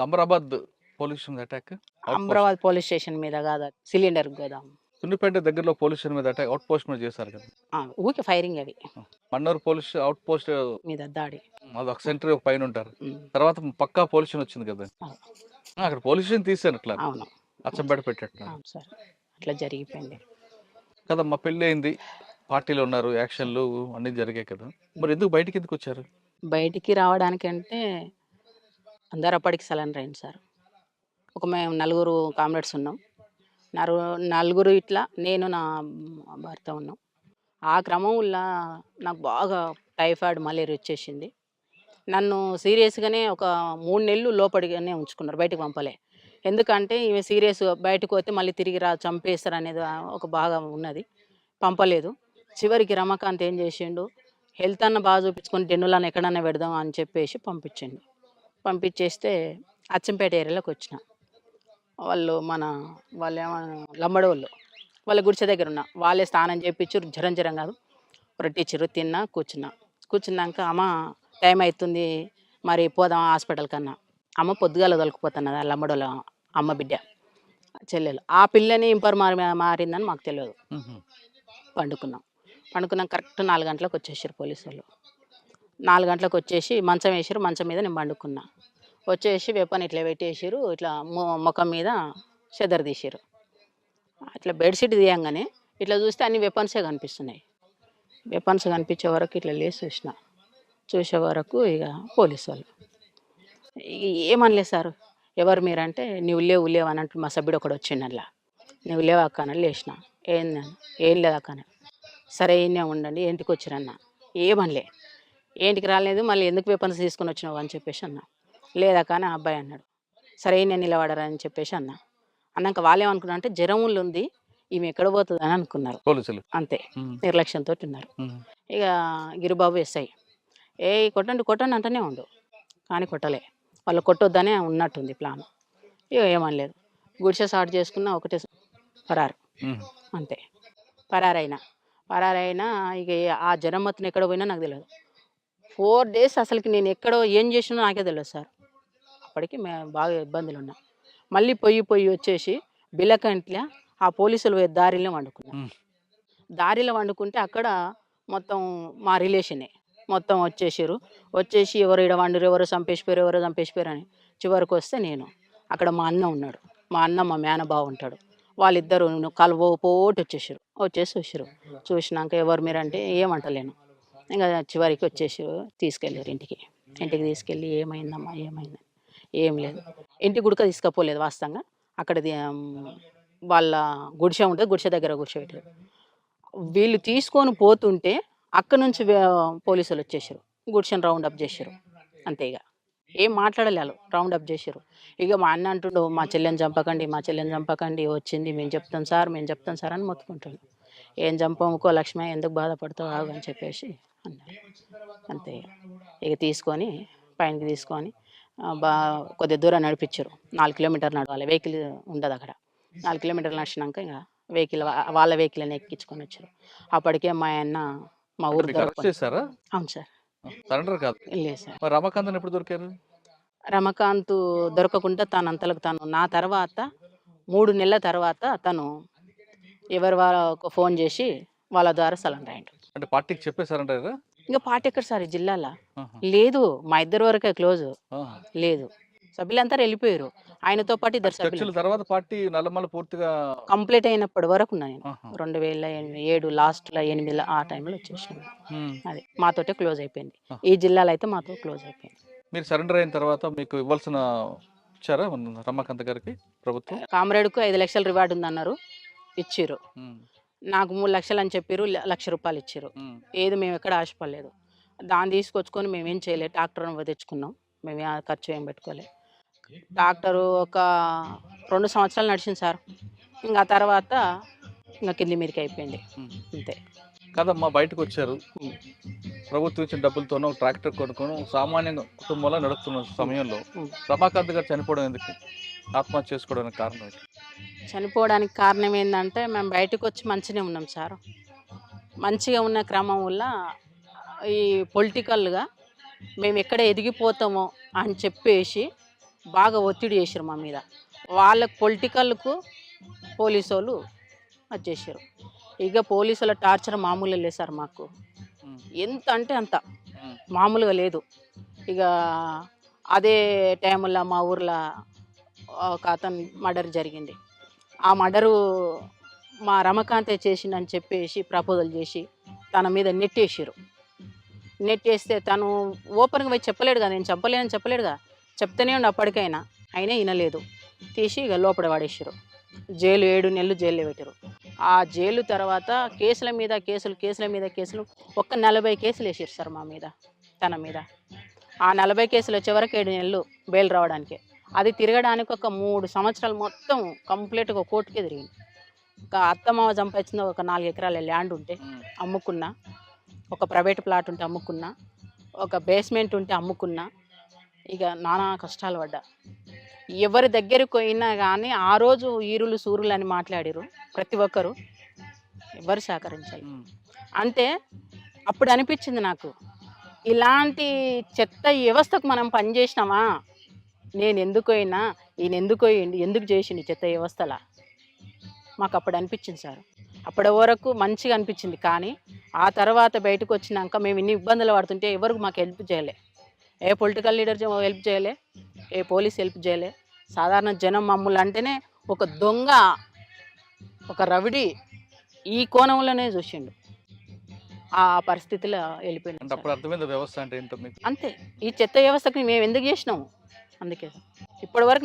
Amrabad police attack? Amrabad police station మీద కాదు cylinder గోదాం. సున్నిపేట దగ్గరలో పోలీస్ స్టేషన్ మీద అటాక్ అవుట్ పోస్ట్ మీద చేశారు కదా? ఆ, ఊరికే ఫైరింగ్ అవి మన్నూరు పోలీస్ అవుట్ పోస్ట్ మీద దాడి. అది ఒక సెంటర్ ఒక పైన ఉంటారు. తర్వాత పక్కా పోలీస్ స్టేషన్ వచ్చింది కదా? అక్కడ పోలీస్ స్టేషన్ తీసాను అట్లా. అచ్చంపేట సార్. అట్లా జరిగిపోయింది. కదా మా పెళ్ళి అయింది. పార్టీలు ఉన్నారు యాక్షన్లు అన్ని జరిగాయి కదా. మరి ఎందుకు బయటికి ఎందుకు వచ్చారు? బయటికి రావడానికంటే అందరు అప్పటికి సలన్ అయింది సార్ ఒక మేము నలుగురు కామ్రేడ్స్ ఉన్నాం. నలుగురు నలుగురు ఇట్లా నేను నా భర్త ఉన్నాం. ఆ క్రమంలో నాకు బాగా టైఫాయిడ్ మలేరియా వచ్చేసింది. నన్ను సీరియస్గానే ఒక మూడు నెలలు లోపడిగానే ఉంచుకున్నారు బయటకు పంపలే. ఎందుకంటే ఈమె సీరియస్ బయటకు పోతే మళ్ళీ తిరిగి రా చంపేస్తారు అనేది ఒక బాగా ఉన్నది. పంపలేదు. చివరికి రమకాంత్ ఏం చేసిండు? హెల్త్ అన్న బాగా చూపించుకొని డెన్నులను ఎక్కడన్నా పెడదాం అని చెప్పేసి పంపించిండు. పంపించేస్తే అచ్చంపేట ఏరియాలోకి వచ్చిన. వాళ్ళు మన వాళ్ళు ఏమన్నా లంబడి వాళ్ళు గుడిసె దగ్గర ఉన్న. వాళ్ళే స్నానం చేయించారు జ్వరం జ్వరం కాదు. రొట్టిచ్చారు తిన్నా కూర్చున్నా. కూర్చున్నాక అమ్మ టైం అవుతుంది మరి పోదాం హాస్పిటల్ కన్నా. అమ్మ పొద్దుగాల తొలకపోతున్నది ఆ లంబడోళ్ళ అమ్మ బిడ్డ చెల్లెలు. ఆ పిల్లని ఇంపర్ మారి మారిందని మాకు తెలియదు. పండుకున్నాం. పండుకున్నాం కరెక్ట్ నాలుగు గంటలకు వచ్చేసారు పోలీసు వాళ్ళు నాలుగు గంటలకు వచ్చేసి మంచం వేసారు మంచం మీద నేను పండుకున్నా. వచ్చేసి వేపని ఇట్లా పెట్టేసారు ఇట్లా మొ- ముఖం మీద చెదర తీసారు అట్లా బెడ్షీట్ తీయంగానే ఇట్లా చూస్తే అన్ని వెపన్సే కనిపిస్తున్నాయి. వెపన్స్ కనిపించే వరకు ఇట్లా లేచి చూసిన. చూసే వరకు ఇక పోలీసు వాళ్ళు. ఇక ఏమనలేదు సార్? ఎవరు మీరంటే నువ్వు లేవు లేవు అని అంటే మా సభ్యుడు ఒకడు వచ్చిండు అట్లా నువ్వు లేవు అక్కన లేచిన. ఏం ఏం లేదు అక్క సరే ఈయనే ఉండండి ఇంటికి వచ్చిరన్న? ఏమనలే. ఏంటికి రాలేదు మళ్ళీ ఎందుకు వెపన్స్ తీసుకొని వచ్చినావు అని చెప్పేసి అన్న. లేదక్క అని ఆ అబ్బాయి అన్నాడు సరే నేను నిలబడరా అని చెప్పేసి అన్న. అన్నాక వాళ్ళు ఏమనుకున్నారు అంటే జ్వరం ఉంది ఈమె ఎక్కడ పోతుంది అని అనుకున్నారు. పోలీసులు. అంతే. నిర్లక్ష్యంతో ఉన్నారు. ఇక గిరిబాబు ఎస్ఐ ఏ కొట్టండి కొట్టండి అంటూనే ఉండు. కానీ కొట్టలే. వాళ్ళు కొట్టొద్దనే ఉన్నట్టుంది ప్లాన్. ఇక ఏమనలేదు. గుడిసె స్టార్ట్ చేసుకున్న ఒకటే పరారు. అంతే. పరారైనా. పరారైనా ఇక ఆ జ్వరం మొత్తం ఎక్కడ పోయినా నాకు తెలియదు ఫోర్ డేస్ అసలుకి నేను ఎక్కడో ఏం చేసినా నాకే తెలియదు సార్. అప్పటికి మే బాగా ఇబ్బందులు ఉన్నా మళ్ళీ పొయ్యి పొయ్యి వచ్చేసి బిల్లకంట్ల ఆ పోలీసులు పోయే దారిలో వండుకున్నా. మ్మ్. దారిలో వండుకుంటే అక్కడ మొత్తం మా రిలేషనే మొత్తం వచ్చేసారు వచ్చేసి ఎవరు ఇక్కడ వండరు ఎవరు చంపేసిపోయారు ఎవరు చంపేసిపోయారు అని చివరికి వస్తే నేను అక్కడ మా అన్న ఉన్నాడు. మా అన్న మా మేనబావ ఉంటాడు. వాళ్ళిద్దరు కలువ పోటు వచ్చేసారు వచ్చేసి చూసారు చూసినాక ఎవరు మీరంటే ఏమంటలేను. ఇంకా చివరికి వచ్చేసి తీసుకెళ్ళారు ఇంటికి. ఇంటికి తీసుకెళ్ళి ఏమైందమ్మా ఏమైందని. ఏం లేదు. ఇంటి గుడక తీసుకపోలేదు వాస్తవంగా. అక్కడ వాళ్ళ గుడిసె ఉంటుంది గుడిసె దగ్గర కూర్చోబెట్టారు. వీళ్ళు తీసుకొని పోతుంటే అక్కడ నుంచి పోలీసులు వచ్చేసారు. గుడిసెని రౌండ్ అప్ చేశారు అంతే ఇక ఏం మాట్లాడలేదు రౌండ్ అప్ చేశారు ఇక మా అన్న అంటుండు మా చెల్లెని చంపకండి మా చెల్లెని చంపకండి వచ్చింది మేము చెప్తాం సార్ మేము చెప్తాం సార్ అని మొత్తుకుంటుండు. ఏం చంపముకో లక్ష్మి ఎందుకు బాధపడతావు ఆగు అని చెప్పేసి అన్నారు అంతే ఇక. తీసుకొని పైనకి తీసుకొని బా కొద్ది దూరం నడిపించారు. నాలుగు కిలోమీటర్లు నడవాలి. వెహికల్ ఉండదు అక్కడ. నాలుగు కిలోమీటర్లు నడిచినాక ఇంకా వెహికల్ వాళ్ళ వెహికల్ అని ఎక్కించుకొని వచ్చారు. అప్పటికే మా ఆయన మా ఊరు అవును సార్. సరెండర్ కాదు. లేదు సార్. రమాకాంత్ ఎప్పుడు దొరికారు? రమకాంత్ దొరకకుండా తను అంతలకు తను నా తర్వాత మూడు నెలల తర్వాత తను ఎవరి వాళ్ళకు ఫోన్ చేసి వాళ్ళ ద్వారా స్థలం రాయండు. అంటే పార్టీకి చెప్పేశారంటారా ఇంకా పార్టీ ఎక్కడ సార్ ఈ జిల్లాలో? లేదు మా ఇద్దరు వరకే క్లోజ్. లేదు. సభ్యులంతా వెళ్ళిపోయారు. ఆయనతో పాటు ఇద్దరు సభ్యులు. తర్వాత పార్టీ నల్లమల్ల పూర్తిగా కంప్లీట్ అయినప్పటి వరకు ఉన్నా నేను. రెండు వేల ఎనిమిది ఏడు లాస్ట్లో ఎనిమిదిలో ఆ టైంలో వచ్చేసాను. అది మాతోటే క్లోజ్ అయిపోయింది. ఈ జిల్లాలో అయితే మాతో క్లోజ్ అయిపోయింది. మీరు సరెండర్ అయిన తర్వాత మీకు ఇవ్వాల్సిన ఇచ్చారా రమాకాంత్ గారికి ప్రభుత్వం? కామ్రేడ్కు ఐదు లక్షల రివార్డు ఉందన్నారు. ఇచ్చిర్రు. నాకు మూడు లక్షలు అని చెప్పారు ల- లక్ష రూపాయలు ఇచ్చారు. ఏది మేము ఎక్కడ ఆశపడలేదు దాన్ని తీసుకొచ్చుకొని మేము ఏం చేయలేదు ట్రాక్టర్ తెచ్చుకున్నాం మేము ఖర్చు ఏం పెట్టుకోలేదు ట్రాక్టరు ఒక రెండు సంవత్సరాలు నడిచింది సార్ ఇంకా ఆ తర్వాత ఇంకా కింది మీదకి అయిపోయింది. అంతే కాదమ్మా బయటకు వచ్చారు. ప్రభుత్వం ఇచ్చిన డబ్బులతోనో ట్రాక్టర్ కొనుక్కొని సామాన్య కుటుంబంలో నడుస్తున్న సమయంలో. రమాకాంత్ గారు చనిపోవడం ఎందుకు ఆత్మహత్య చేసుకోవడానికి కారణం చనిపోవడానికి కారణం ఏంటంటే మేము బయటకు వచ్చి మంచిగానే ఉన్నాం సార్. మంచిగా ఉన్న క్రమం వల్ల ఈ పొలిటికల్గా మేము ఎక్కడ ఎదిగిపోతామో అని చెప్పేసి బాగా ఒత్తిడి చేసారు మా మీద. వాళ్ళ పొలిటికల్కు పోలీసు వాళ్ళు వచ్చేసారు ఇక పోలీసుల టార్చర్ మామూలు లేదు సార్ మాకు. ఎంత అంటే అంత. మామూలుగా లేదు. ఇక అదే టైంలో మా ఊర్లో ఒక అతను మర్డర్ జరిగింది. ఆ మర్డరు మా రమకాంతే చేసిందని చెప్పేసి ప్రపోజల్ చేసి తన మీద నెట్టేసారు నెట్టేస్తే తను ఓపెన్గా పోయి చెప్పలేడు నేను చెప్పలేనని చెప్పలేడుగా. చెప్తూనే ఉండి అప్పటికైనా. అయినా వినలేదు. తీసి ఇక లోపల పడేసారు జైలు ఏడు నెలలు జైల్లో పెట్టారు ఆ జైలు తర్వాత కేసుల మీద కేసులు కేసుల మీద కేసులు ఒక్క నలభై కేసులు వేసారు సార్ మా మీద తన మీద. ఆ నలభై కేసులు వచ్చే వరకు ఏడు నెలలు బెయిల్ రావడానికే. అది తిరగడానికి ఒక మూడు సంవత్సరాలు మొత్తం కంప్లీట్గా కోర్టుకే తిరిగింది. ఒక అత్తమామ సంపాదించిన ఒక నాలుగు ఎకరాల ల్యాండ్ ఉంటే అమ్ముకున్నా ఒక ప్రైవేట్ ప్లాట్ ఉంటే అమ్ముకున్నా ఒక బేస్మెంట్ ఉంటే అమ్ముకున్నా ఇక నానా కష్టాలు పడ్డా. ఎవరి దగ్గరికి పోయినా కానీ ఆ రోజు ఈరులు సూరులు అని మాట్లాడిరు ప్రతి ఒక్కరు. ఎవరు సహకరించాలి. అంటే అప్పుడు అనిపించింది నాకు ఇలాంటి చెత్త వ్యవస్థకు మనం పనిచేసినామా? నేను ఎందుకు అయినా ఈయన ఎందుకు ఎందుకు చేసిండు చెత్త వ్యవస్థలా? మాకు అప్పుడు అనిపించింది సార్. అప్పటి వరకు మంచిగా అనిపించింది. కానీ ఆ తర్వాత బయటకు వచ్చినాక మేము ఇన్ని ఇబ్బందులు పడుతుంటే ఎవరికి మాకు హెల్ప్ చేయలే. ఏ పొలిటికల్ లీడర్ హెల్ప్ చేయలే ఏ పోలీస్ హెల్ప్ చేయలే. సాధారణ జనం మమ్మల్ని అంటేనే ఒక దొంగ ఒక రవిడి ఈ కోణంలోనే చూసిండు. ఆ పరిస్థితిలో వెళ్ళిపోయింది అంతే. ఈ చెత్త వ్యవస్థకి మేము ఎందుకు చేసినాము అందుకే ఇప్పటి వరకు